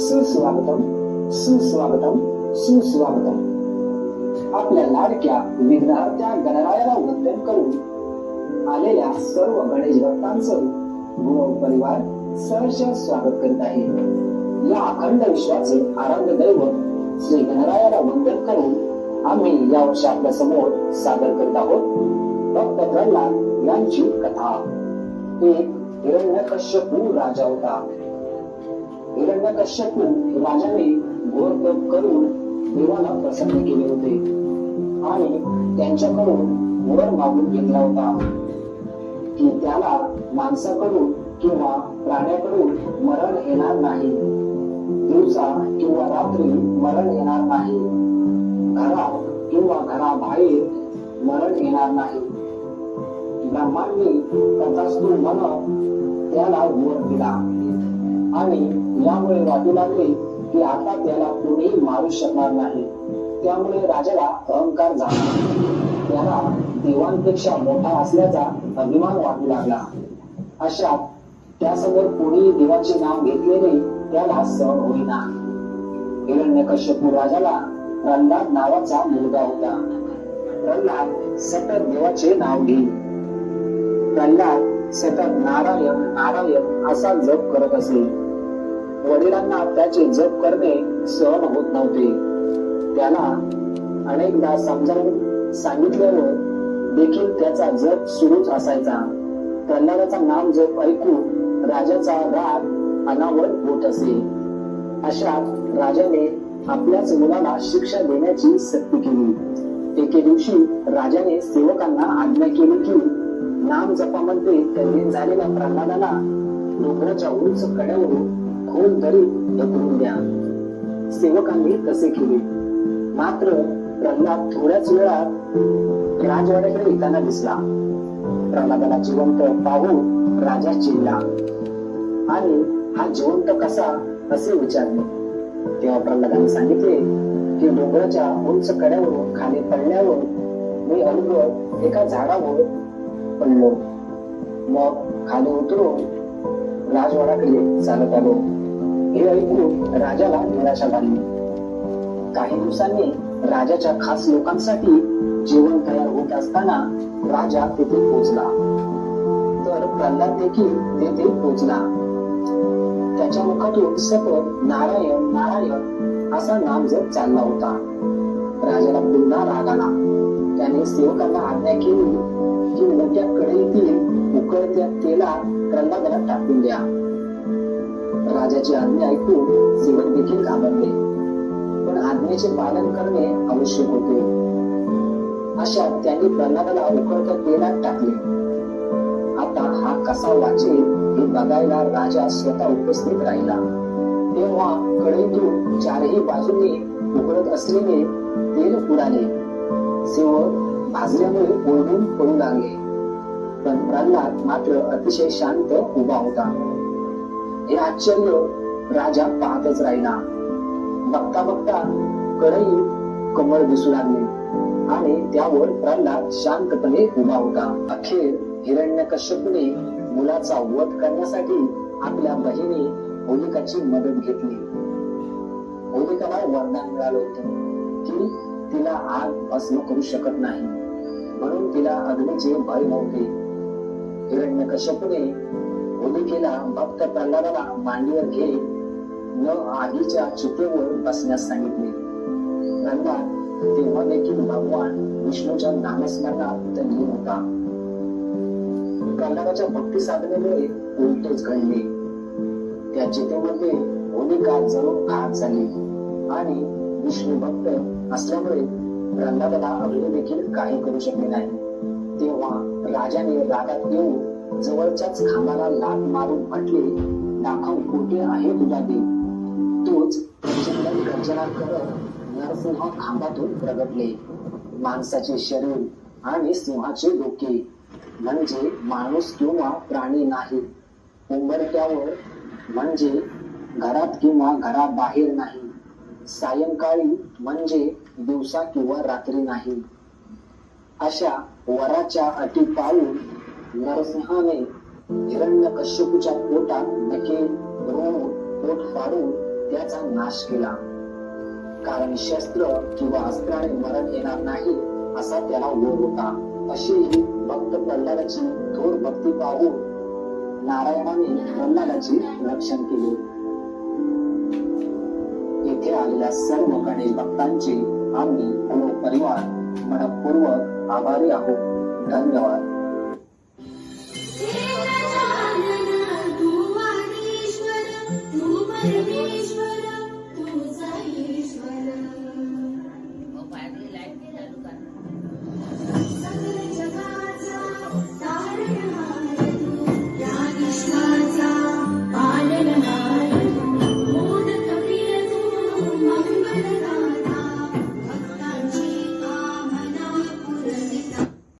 सुस्वागतम सुस्वागतम सुस्वागतम. आपल्या लाडक्या विघ्नहर्त्या गणरायाला वंदन करून आलेल्या सर्व गणेश भक्तांचं गुरव परिवार सहर्ष स्वागत करीत आहे. या अखंड विश्वाचे आराध्य दैवत श्री गणरायाला वंदन करून आम्ही या वर्षी आपल्यासमोर सादर करीत आहोत. भक्त प्रल्हाद यांची कथा. एक हिरण्यकश्यपू राजा होता. हिरण्यकश्यपू राजाने घोर तप करून देवाला प्रसन्न केले होते. आणि त्यांच्याकडून वर मागून घेतला होता. की त्याला माणसाकडून किंवा प्राण्याकडून मरण येणार नाही. दिवसा किंवा रात्री मरण येणार नाही. घरात किंवा घराबाहेर मरण येणार नाही. ब्रह्मांनी तथास्तु म्हणत त्याला वर दिला. आणि यामुळे वाटू लागले की आता त्याला कोणीही मारू शकणार नाही. त्यामुळे राजाला अहंकार झाला. त्याला देवांपेक्षा मोठा असल्याचा अभिमान वाटू लागला. अशा त्यासमोर कोणी देवाचे नाव घेतलेले त्याला सहन होईना. हिरण्यकश्यपू राजाला प्रल्हाद नावाचा मुलगा होता. प्रल्हाद सतत देवाचे नाव घेई प्रल्हाद सतत नारायण नारायण असा जप करत असे. वडिलांना त्याचे जप करणे सहन होत नव्हते. त्याला अनेकदा समजावून सांगितल्यावर देखील त्याचा जप सुरूच असायचा. प्रल्हादाचा नाम जप ऐकून राजाचा राग अनावर होत असे. अशात राजाने आपल्याच मुलाला शिक्षा देण्याची सक्ती केली. एके दिवशी राजाने सेवकांना आज्ञा केली की नाम जपामध्ये त्यांनी झालेल्या प्रल्हादाला डोंगराच्या उंच कड्यावरून खून दरीत ढकलून द्या. सेवकांनी तसे केले. मात्र प्रल्हाद थोड्याच वेळात राजवाड्याकडे येताना दिसला. प्रल्हादाला जिवंत पाहून राजा चिडला. आणि हा जिवंत कसा असे विचारले. तेव्हा प्रल्हादाने सांगितले की डोंगराच्या उंच कड्यावरून खाली पडल्यावर मी अनुभव एका झाडावर पडलो. मग खाली उतरून राजवाड्याकडे चालत आलो. हे ऐकून राजाला निराशा झाली काही दिवसांनी राजाच्या खास लोकांसाठी जेवण तयार होत असताना राजा तेथे पोहोचला. तर प्रल्हाद देखील तेथे पोहोचला. त्याच्या मुखातून सतत नारायण नारायण असा नाम जप चालला होता. राजाला पुन्हा राग आला. त्याने सेवकांना आज्ञा केली की मोठ्या कढईतील उकळत्या तेला प्रल्हादाला टाकून द्या. राजाची आज्ञा ऐकून सेवक देखील घाबरले. पण आज्ञेचे पालन करणे आवश्यक होते. अशा त्यांनी प्रल्हादाला उकळत्या तेलात टाकले. आता हा कसा वाचेल हे बघायला राजा स्वतः उपस्थित राहिला. तेव्हा कढईतून चारही बाजूने उकळत असलेले तेल उडाले. सेवक भाजल्यामुळे ओरडून पडू लागले. पण प्रल्हाद मात्र अतिशय शांत उभा होता. हे आश्चर्य राजा पाहतच राहिला. बघता बघता कढई कमळ दिसू लागली आणि त्यावर प्रल्हाद शांतपणे उभा होता. अखेर हिरण्यकश्यपूने मुलाचा वध करण्यासाठी आपल्या बहिणी होलिकाची मदत घेतली. होलिकाला वरदान मिळालं होतं. की तिला आग भस्म करू शकत नाही. म्हणून तिला अग्नीचे भय नव्हते. हिरण्यकश्यपूने होलिकेला भक्त प्रल्हादाला मांडीवर घेत न आगीच्या चुकेवर बसण्यास सांगितले. प्रल्हाद तेव्हा देखील भगवान विष्णूच्या नामस्मरणात तल्लीन होता. प्रल्हादाच्या भक्ती साधनेमुळे उलटेच घडले. त्या चितेमध्ये होलिका जळून आग झाली आणि विष्णू भक्त असल्यामुळे प्रल्हादाला अवले देखील काही करू शकले नाही. तेव्हा राजाने रागात येऊन जवळच्याच खांबाला लाट मारून म्हटले दाखव कुठे आहे तुझा देव तोच प्रचंड गर्जना करत नरसिंह खांबातून प्रगटले. माणसाचे शरीर आणि सिंहाचे डोके म्हणजे माणूस किंवा प्राणी नाही. उंबरट्यावर म्हणजे घरात किंवा घराबाहेर नाही. सायंकाळी म्हणजे दिवसा किंवा रात्री नाही. अशा वराच्या अटी पाळून नरसिंहाने हिरण्य कश्यपूच्या पोटात नखे पोट फाडून त्याचा नाश केला. कारण शस्त्र किंवा अस्त्राने मरण येणार नाही असा त्याला ओढ होता. अशी ही भक्त प्रल्हादाची थोर भक्ती पाहून नारायणाने प्रल्हादाचे रक्षण केले. आलेल्या सर्व गणेश भक्तांचे आम्ही पूर्ण परिवार मनपूर्वक आभारी आहोत. धन्यवाद.